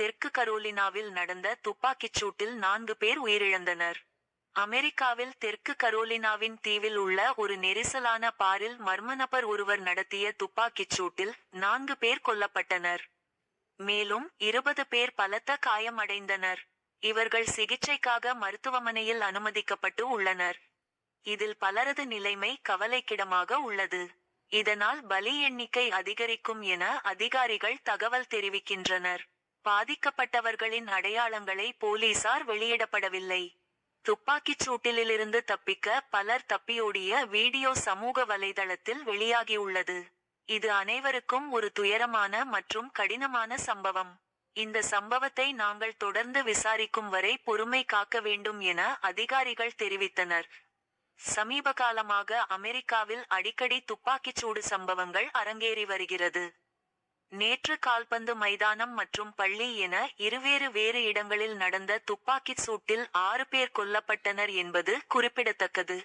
தெற்கு கரோலினாவில் நடந்த துப்பாக்கிச் சூட்டில் நான்கு பேர் உயிரிழந்தனர். அமெரிக்காவில் தெற்கு கரோலினாவின் தீவில் உள்ள ஒரு நெரிசலான பாரில் மர்மநபர் ஒருவர் நடத்திய துப்பாக்கிச் சூட்டில் நான்கு பேர் கொல்லப்பட்டனர். மேலும் இருபது பேர் பலத்த காயமடைந்தனர். இவர்கள் சிகிச்சைக்காக மருத்துவமனையில் அனுமதிக்கப்பட்டு உள்ளனர். இதில் பலரது நிலைமை கவலைக்கிடமாக உள்ளது. இதனால் பலி எண்ணிக்கை அதிகரிக்கும் என அதிகாரிகள் தகவல் தெரிவிக்கின்றனர். பாதிக்கப்பட்டவர்களின் அடையாளங்களை போலீசார் வெளியிடப்படவில்லை. துப்பாக்கிச் சூட்டிலிருந்து தப்பிக்க பலர் தப்பியோடிய வீடியோ சமூக வலைதளத்தில் வெளியாகியுள்ளது. இது அனைவருக்கும் ஒரு துயரமான மற்றும் கடினமான சம்பவம். இந்த சம்பவத்தை நாங்கள் தொடர்ந்து விசாரிக்கும் வரை பொறுமை காக்க வேண்டும் என அதிகாரிகள் தெரிவித்தனர். சமீப காலமாக அமெரிக்காவில் அடிக்கடி துப்பாக்கிச்சூடு சம்பவங்கள் அரங்கேறி வருகிறது. நேற்று கால்பந்து மைதானம் மற்றும் பள்ளி என இருவேறு வேறு இடங்களில் நடந்த துப்பாக்கிச் சூட்டில் ஆறு பேர் கொல்லப்பட்டனர் என்பது குறிப்பிடத்தக்கது.